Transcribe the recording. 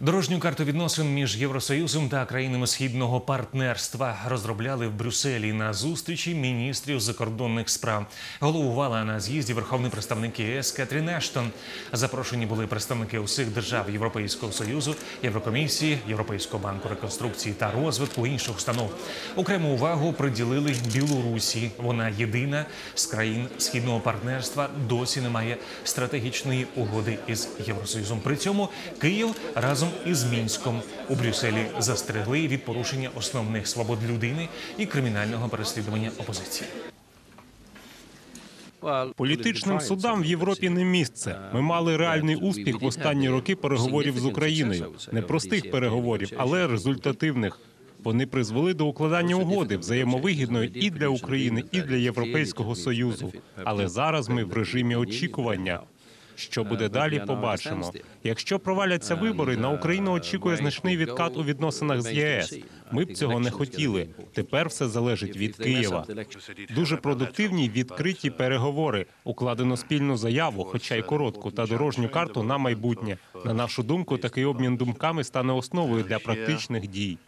Дорожню карту відносин між Євросоюзом та країнами східного партнерства розробляли в Брюсселі на зустрічі міністрів закордонних справ. Головувала на з'їзді верховний представник ЄС Кетрін Ештон. Запрошені були представники усіх держав Європейського союзу, Єврокомісії, Європейського банку реконструкції та розвитку інших установ. Окрему увагу приділили Білорусі. Вона єдина з країн східного партнерства досі не має стратегічної угоди із Євросоюзом. При цьому Київ разом із Мінськом у Брюсселі застерегли від порушення основних свобод людини і кримінального переслідування опозиції. Політичним судам в Європі не місце. Ми мали реальний успіх в останні роки переговорів з Україною. Не простих переговорів, але результативних. Вони призвели до укладання угоди взаємовигідної і для України, і для Європейського союзу. Але зараз ми в режимі очікування. Що буде далі, побачимо. Якщо проваляться вибори, на Україну очікує значний відкат у відносинах з ЄС. Ми б цього не хотіли. Тепер все залежить від Києва. Дуже продуктивні відкриті переговори. Укладено спільну заяву, хоча й коротку, та дорожню карту на майбутнє. На нашу думку, такий обмін думками стане основою для практичних дій.